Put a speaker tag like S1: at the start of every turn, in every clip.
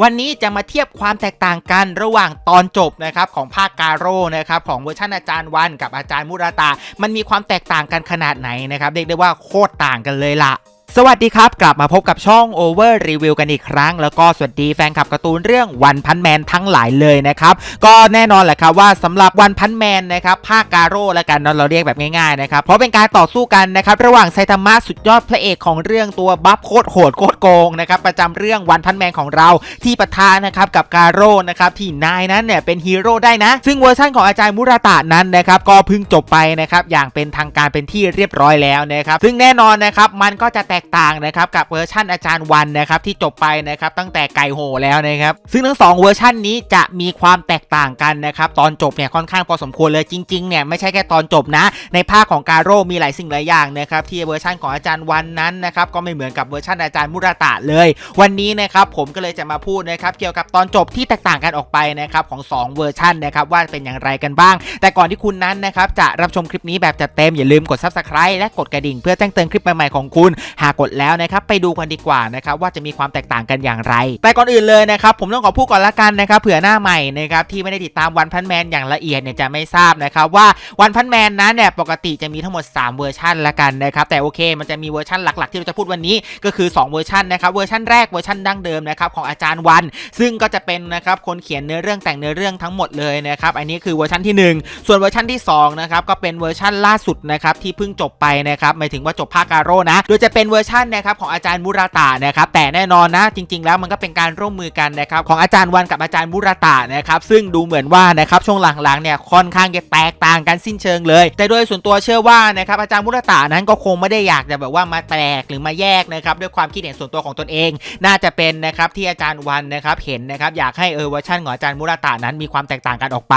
S1: วันนี้จะมาเทียบความแตกต่างกันระหว่างตอนจบนะครับของภาคกาโร่นะครับของเวอร์ชันอาจารย์วันกับอาจารย์มุราตา มันมีความแตกต่างกันขนาดไหนนะครับเรียกได้ว่าโคตรต่างกันเลยล่ะ สวัสดีครับ กลับมาพบกับช่อง Over Review กันอีกครั้ง แล้วก็สวัสดีแฟนคลับการ์ตูนเรื่องวันพันแมนทั้งหลายเลยนะครับก็แน่นอนแหละครับว่าสำหรับวันพันแมนนะครับภาคการโร่และกันเนาะเราเรียกแบบง่ายๆนะครับเพราะเป็นการต่อสู้กันนะครับระหว่างไซตามะสุดยอดพระเอกของเรื่องตัวบัฟโคตรโหดโคตรโกงนะครับประจำเรื่องวันพันแมนของเราที่ประทะนนะครับกับการโร่นะครับที่นายนั้นเนี่ยเป็นฮีโร่ได้นะ ซึ่งเวอร์ชันของอาจารย์มุราตะนั้นนะครับก็เพิ่งจบไปนะครับอย่างเป็นทางการเป็นที่เรียบร้อยแล้วนะครับซึ่งแน่นอนนะครับมันก็จะแตกต่างนะครับกับเวอร์ชันอาจารย์วันนะครับที่จบไปนะครับตั้งแต่ไก่โหแล้วนะครับซึ่งทั้งสองเวอร์ชันนี้จะมีความแตกต่างกันนะครับตอนจบเนี่ยค่อนข้างพอสมควรเลยจริงๆเนี่ยไม่ใช่แค่ตอนจบนะ ในภาคของกาโร่มีหลายสิ่งหลายอย่างนะครับที่เวอร์ชันของอาจารย์วันนั้นนะครับก็ไม่เหมือนกับเวอร์ชันอาจารย์มุราตะเลย วันนี้นะครับผมก็เลยจะมาพูดนะครับเกี่ยวกับตอนจบที่แตกต่างกันออกไปนะครับของ 2 เวอร์ชันนะครับว่าเป็นอย่างไรกันบ้าง แต่ก่อนที่คุณนั้นนะครับจะรับชมคลิปนี้แบบจัดเต็มอย่าลืมกด subscribe และกดกระดิ่งเพื่อแจ้งเตือนคลิปใหม่ๆของคุณหากกดแล้วนะครับไปดูกันดีกว่านะครับว่าจะมีความแตกต่างกันอย่างไร แต่ก่อนอื่นเลยนะครับผมต้องขอพูดก่อนละกันนะครับเผื่อหน้าใหม่นะครับที่ไม่ได้ติดตามวันพันแมนอย่างละเอียดเนี่ยจะไม่ทราบนะครับว่าวันพันแมนนั้นเนี่ยปกติจะมีทั้งหมด 3 เวอร์ชันละกันนะครับแต่โอเคมันจะมีเวอร์ชันหลักๆ ที่เราจะพูดวันนี้ก็คือ 2 เวอร์ชันนะครับเวอร์ชันแรกเวอร์ชันดั้งเดิมนะครับของอาจารย์วัน ซึ่งก็จะเป็นนะครับคนเขียนเนื้อเรื่องแต่งเนื้อเรื่องทั้งหมดเลยนะครับอันนี้คือเวอร์ชันที่ 1 ส่วนเวอร์ชันที่2นะครับก็เป็นเวอร์ชันล่าสุดนะครับที่เพิ่งจบไปนะครับหมายถึงว่าจบภาคการโรนะโดยจะเป็นเวอร์ชันนะครับของอาจารย์มุราตะนะครับแต่แน่นอนนะจริง ๆ แล้วมันก็เป็นการร่วมมือกันนะครับของอาจารย์วันกับอาจารย์มุราตะนะครับซึ่งดูเหมือนว่านะครับช่วงหลังๆเนี่ยค่อนข้างจะแตกต่างกันสิ้นเชิงเลย แต่โดยส่วนตัวเชื่อว่านะครับอาจารย์มุราตะนั้นก็คงไม่ได้อยากจะแบบว่ามาแตกหรือมาแยกนะครับด้วยความคิดเห็นส่วนตัวของตนเอง น่าจะเป็นนะครับที่อาจารย์วันนะครับเห็นนะครับอยากให้เออเวอร์ชันของอาจารย์มุราตะนั้นมีความแตกต่างกันออกไป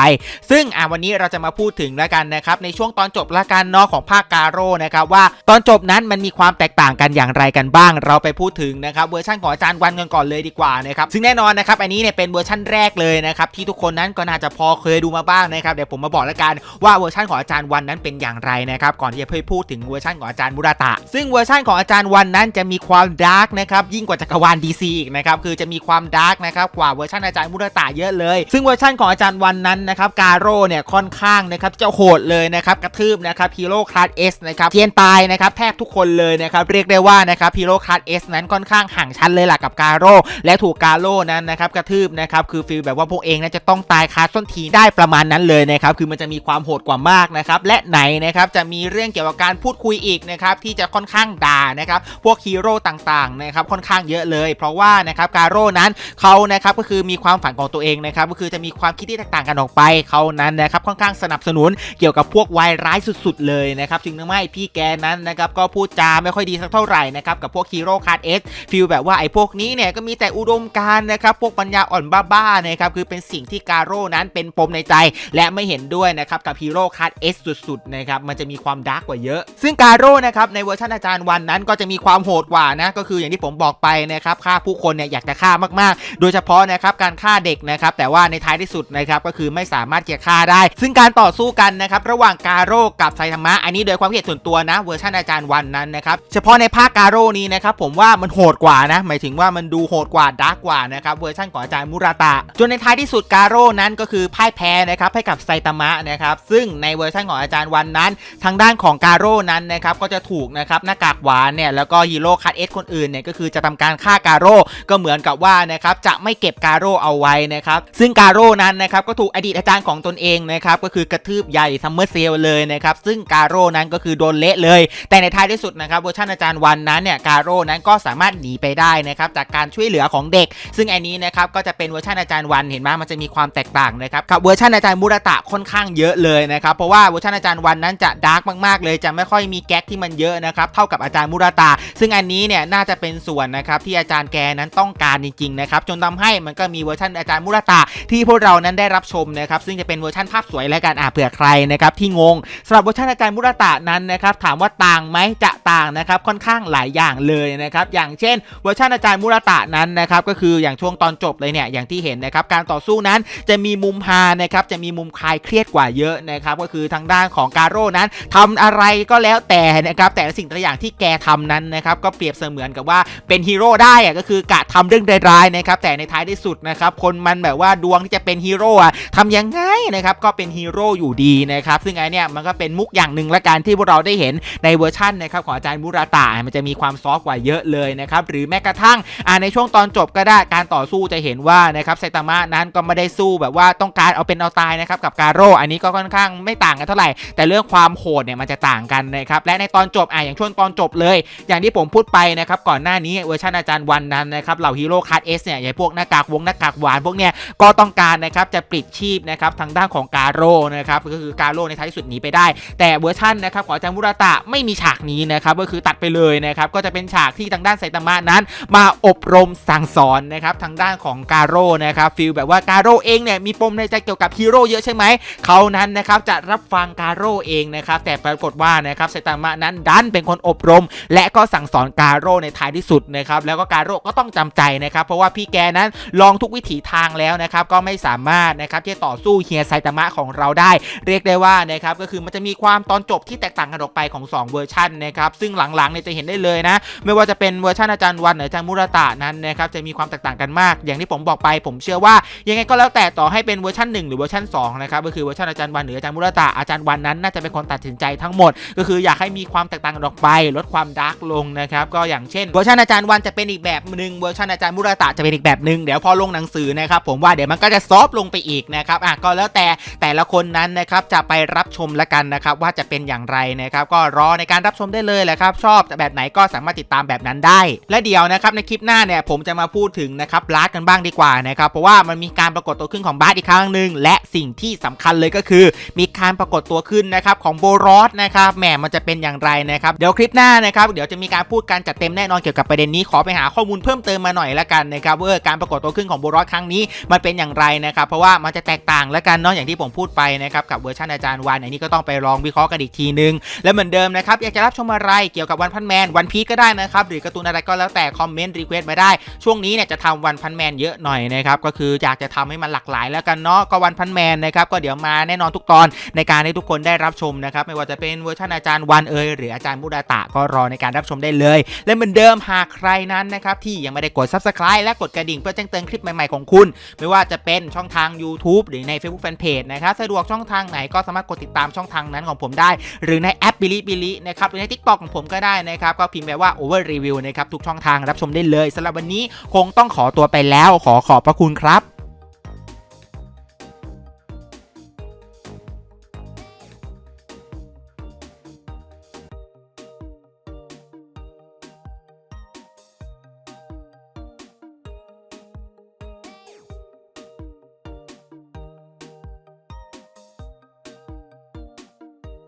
S1: ซึ่งอะวันนี้เราจะมาพูดถึงแล้วกันนะครับในช่วงตอนจบละกันเนาะของภาคกาโร่นะครับว่าตอนจบนั้นมันมีความแตกต่างกันอย่างไรกันบ้าง เราไปพูดถึงนะครับเวอร์ชันของอาจารย์วันกันก่อนเลยดีกว่านะครับซึ่งแน่นอนนะครับอันนี้เนี่ยเป็นเวอร์ชันแรกเลยนะครับที่ทุกคนนั้นก็น่าจะพอเคยดูมาบ้างนะครับเดี๋ยวผมมาบอกแล้วกันว่าเวอร์ชันของอาจารย์วันนั้นเป็นอย่างไรนะครับก่อนที่จะไปพูดถึงเวอร์ชันของอาจารย์มุราตะ ซึ่งเวอร์ชันของอาจารย์วันนั้นจะมีความดาร์กนะครับยิ่งกว่าจักรวาล DC อีกนะครับคือจะมีความดาร์กนะครับกว่าเวอร์ชันอาจารย์มุราตะเยอะเลย ซึ่งเวอร์ชันของอาจารย์วันนั้นนะครับกาโร่เนี่ยค่อนข้างนะครับจะโหดเลยนะครับกระทืบนะครับฮีโร่คลาสเอสนะครับเทียนตายนะครับแทบทุกคนเลยนะครับเรียกได้ว่านะครับฮีโรคลาสเอสนั้นค่อนข้างห่างชั้นเลยล่ะกับกาโร่และถูกกาโร่นั้นนะครับกระทืบนะครับคือฟีลแบบว่าพวกเองนะจะต้องตายคาส้นทีได้ประมาณนั้นเลยนะครับคือมันจะมีความโหดกว่ามากนะครับและไหนนะครับจะมีเรื่องเกี่ยวกับการพูดคุยอีกนะครับที่จะค่อนข้างด่านะครับพวกฮีโร่ต่างๆนะครับค่อนข้างเยอะเลย เพราะว่านะครับกาโร่นั้นเขานะครับก็คือมีความฝันของตัวเองนะครับก็คือจะมีความคิดที่แตกต่างกันออกไปเขานั้นนะครับค่อนข้างสนับสนุนเกี่ยวกับพวกวายร้ายสุด ๆ เลยนะครับจึงทำให้พี่แกนั้นนะครับก็พูดจาไม่ค่อยดีสักเท่าไหร่นะครับกับพวกฮีโร่คาร์ดเอสฟีลแบบว่าไอ้พวกนี้เนี่ยก็มีแต่อุดมการณ์นะครับพวกปัญญาอ่อนบ้าๆนะครับคือเป็นสิ่งที่กาโร่นั้นเป็นปมในใจ และไม่เห็นด้วยนะครับกับฮีโร่คาร์ดเอสสุดๆนะครับมันจะมีความดาร์กกว่าเยอะ ซึ่งกาโร่นะครับในเวอร์ชันอาจารย์วันนั้นก็จะมีความโหดกว่านะก็คืออย่างที่ผมบอกไปนะครับฆ่าผู้คนเนี่ยอยากจะฆ่ามากๆ โดยเฉพาะนะครับการฆ่าเด็กนะครับแต่ว่าในท้ายที่สุดนะครับก็คือไม่สามารถจะฆ่าได้ ซึ่งการต่อสู้กันนะครับระหว่างกาโร่กับไซทามะอันนี้โดยความคิดเห็นส่วนตัวนะเวอร์ชันอาจารย์วันนั้นนะครับเฉพาะในภาคการโร่นี้นะครับผมว่ามันโหดกว่านะ หมายถึงว่ามันดูโหดกว่าดาร์กกว่านะครับเวอร์ชันของอาจารย์มุราตะ จนในท้ายที่สุดการโร่นั้นก็คือพ่ายแพ้นะครับให้กับไซตามะนะครับซึ่งในเวอร์ชันของอาจารย์วันนั้น ทางด้านของการโร่นั้นนะครับก็จะถูกนะครับหน้ากากหวานเนี่ยแล้วก็ฮีโร่คัตเอสคนอื่นเนี่ยก็คือจะทำการฆ่าการโร่ก็เหมือนกับว่านะครับจะไม่เก็บการโร่เอาไว้นะครับซึ่งการโร่นั้นนะครับก็ถูกอดีตอาจารย์ของตนเองนะครับก็คือกระทืบใหญ่ซัมเมอร์เซลเลยนะครับซึ่งการโร่นั้นก็คือโดนเละเลย แต่ในท้ายที่สุดนะครับเวอร์ชันอาจารย์วันนั้นเนี่ยกาโร่นั้นก็สามารถหนีไปได้นะครับจากการช่วยเหลือของเด็ก ซึ่งอันนี้นะครับก็จะเป็นเวอร์ชันอาจารย์วันเห็นไหมมันจะมีความแตกต่างนะครับกับเวอร์ชันอาจารย์มุรตะค่อนข้างเยอะเลยนะครับเพราะว่าเวอร์ชันอาจารย์วันนั้นจะดาร์กมากๆ เลยจะไม่ค่อยมีแก๊กที่มันเยอะนะครับเท่ากับอาจารย์มุรตะซึ่งอันนี้เนี่ยน่าจะเป็นส่วนนะครับที่อาจารย์แกนั้นต้องการจริงๆนะครับจนทำให้มันก็มีเวอร์ชันอาจารย์มุรตะที่พวกเรานั้นได้รับชมนะครับซึ่งจะเป็นเวอร์ชันภาพสวยแล้วกันอะเผื่อใครนะครับที่งงสำหรับเวอร์ชันอาจารย์มุรตะนั้นนะครับถามว่าต่างไหมจะต่างนะครับค่อนข้างางหลายอย่างเลยนะครับอย่างเช่นเวอร์ชันอาจารย์มุรตะนั้นนะครับก็คืออย่างช่วงตอนจบเลยเนี่ยอย่างที่เห็นนะครับการต่อสู้นั้นจะมีมุมฮานะครับจะมีมุมคลายเครียดกว่าเยอะนะครับก็คือทางด้านของการโร่นั้นทำอะไรก็แล้วแต่นะครับแต่สิ่งต่อย่างที่แกทำนั้นนะครับก็เปรียบเสมือนกับว่าเป็นฮีโร่ได้อะก็คือกะทำเรื่องร้ายๆนะครับแต่ในท้ายที่สุดนะครับคนมันแบบว่าดวงที่จะเป็นฮีโร่อะทำยังไงนะครับก็เป็นฮีโร่อยู่ดีนะครับซึ่งไอเนี่ยมันก็เป็นมุกอย่างหนึ่งละกันที่พวกเราได้เห็นในเวอร์ชันนะครับของอาจารย์มุราตะมันจะมีความซอฟกว่าเยอะเลยนะครับหรือแม้กระทั่งอ่าในช่วงตอนจบก็ได้การต่อสู้จะเห็นว่านะครับไซตามะนั้นก็ไม่ได้สู้แบบว่าต้องการเอาเป็นเอาตายนะครับกับการโร่อันนี้ก็ค่อนข้างไม่ต่างกันเท่าไหร่ แต่เรื่องความโหดเนี่ยมันจะต่างกันนะครับและในตอนจบอะอย่างช่วงตอนจบเลย อย่างที่ผมพูดไปนะครับก่อนหน้านี้เวอร์ชันอาจารย์วันนั้นนะครับเหล่าฮีโร่คัสเอสเนี่ยอย่างพวกหน้ากากวงหน้ากากหวานพวกเนี้ยก็ต้องการนะครับจะปลิดชีพนะครับทางด้านของการโร่นะครับก็คือการโร่ในท้ายสุดหนีไปได้ แต่เวอร์ชันนะครับของอาจารย์มุราตะไม่มีฉากนี้นะครับก็คือตัดไปเลยนะครับก็จะเป็นฉากที่ทางด้านไซตามะนั้น มาอบรมสั่งสอนนะครับทางด้านของกาโร่นะครับฟีลแบบว่าการโร่เองเนี่ยมีปมในใจเกี่ยวกับฮีโร่เยอะใช่ไหมเขานั้นนะครับจะรับฟังการโร่เองนะครับแต่ปรากฏว่านะครับไซตามะนั้นดันเป็นคนอบรม และก็สั่งสอนการโร่ในท้ายที่สุดนะครับแล้วก็การโร่ก็ต้องจำใจนะครับเพราะว่าพี่แกนั้นลองทุกวิถีทางแล้วนะครับก็ไม่สามารถนะครับที่จะต่อสู้เฮียไซตามะของเราได้ เรียกได้ว่านะครับก็คือมันจะมีความตอนจบที่แตกต่างกันออกไปของ 2 เวอร์ชันนะครับซึ่งหลังๆเนี่ยจะเห็นได้เลยนะ ไม่ว่าจะเป็นเวอร์ชันอาจารย์วันหรืออาจารย์มุรตะนั้นนะครับจะมีความแตกต่างกันมาก อย่างที่ผมบอกไป ผมเชื่อว่ายังไงก็แล้วแต่ต่อให้เป็นเวอร์ชัน1 หรือเวอร์ชัน2นะครับก็คือเวอร์ชันอาจารย์วันหรืออาจารย์มุรตะอาจารย์วันนั้นน่าจะเป็นคนตัดสินใจทั้งหมด ก็คืออยากให้มีความแตกต่างกันออกไป ลดความดาร์กลงนะครับก็อย่างเช่นเวอร์ชันอาจารย์วันจะเป็นอีกแบบหนึ่งเวอร์ชันอาจารย์มุรตะจะเป็นอีกแบบหนึ่งเดี๋ยวพอลงหนังสือนะครับผมว่าเดี๋ยวมันก็จะซอฟต์ลงไปอีกนะครับอะก็แล้วแต่แต่ละคนนั้นนะครับจะไปรับชมละกันนะครับว่าจะเป็นอย่างไรนะครับก็รอในการรับชมได้เลยแหละครับชอบแบบไหนก็สามารถติดตามแบบนั้นได้ และเดี๋ยวนะครับในคลิปหน้าเนี่ยผมจะมาพูดถึงนะครับบลัสกันบ้างดีกว่านะครับเพราะว่ามันมีการปรากฏตัวขึ้นของบลัสอีกครั้งหนึ่งและสิ่งที่สำคัญเลยก็คือ มีการปรากฏตัวขึ้นนะครับของโบรอสนะครับแหมมันจะเป็นอย่างไรนะครับเดี๋ยวคลิปหน้านะครับเดี๋ยวจะมีการพูดการจัดเต็มแน่นอนเกี่ยวกับประเด็นนี้ขอไปหาข้อมูลเพิ่มเติมมาหน่อยละกันนะครับว่าการปรากฏตัวขึ้นของโบรอสครั้งนี้มันเป็นอย่างไรนะครับเพราะว่ามันจะแตกต่างละกันเนาะอย่างที่ผมพูดไปนะครับกับเวอร์ชันอาจารย์วานอันนี้ก็ต้องไปลองวิเคราะห์กันอีกทีนึงและเหมือนเดิมนะครับอยากจะรับชมอะไรเกี่ยวกับวันพันแมนวันพีก็ได้นะครับ หรือการ์ตูนอะไรก็แล้วแต่คอมเมนต์รีเควสต์มาได้ ช่วงนี้เนี่ยจะทำวันพันแมนเยอะหน่อยนะครับก็คืออยากจะทำให้มันหลากหลายแล้วกันเนาะก็วันพันแมนนะครับก็เดี๋ยวมาแน่นอนทุกตอนในการให้ทุกคนได้รับชมนะครับไม่ว่าจะเป็นเวอร์ชันอาจารย์วันเอยหรืออาจารย์มุดาตะก็รอในการรับชมได้เลย และเหมือนเดิมหากใครนั้นนะครับที่ยังไม่ได้กด subscribe และกดกระดิ่งเพื่อแจ้งเตือนคลิปใหม่ๆของคุณ ไม่ว่าจะเป็นช่องทาง YouTube หรือใน Facebook Fanpage นะครับสะดวกช่องทางไหนก็สามารถกดติดตามช่องทางนั้นของผมได้ หรือในแอปบิลิบิลินะครับหรือใน TikTok ของผมก็ได้นะครับก็พิมพ์ไปว่า Over Review นะครับทุกช่องทางรับชมได้เลยสำหรับวันนี้คงต้องขอตัวไปแล้วขอขอบพระคุณครับ